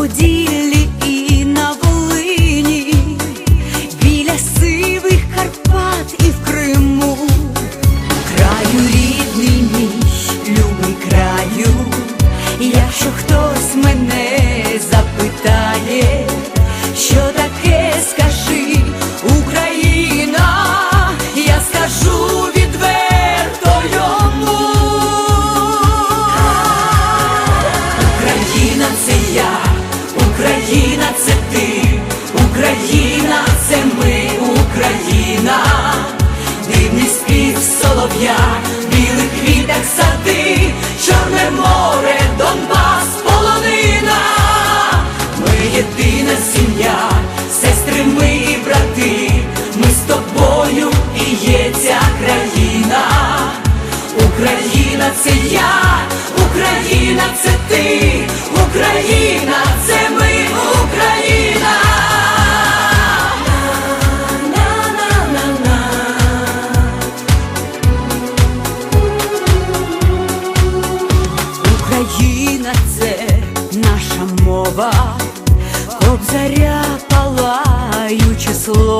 Поділлі і на Волині, біля сивих Карпат і в Криму, краю рідний мій, любий краю, якщо хтось мене запитає. тобою і є ця країна, Україна це я, Україна це ти, Україна це ми, Україна. Україна це наша мова, обзаря палаюче слово.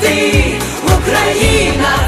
ти, Україна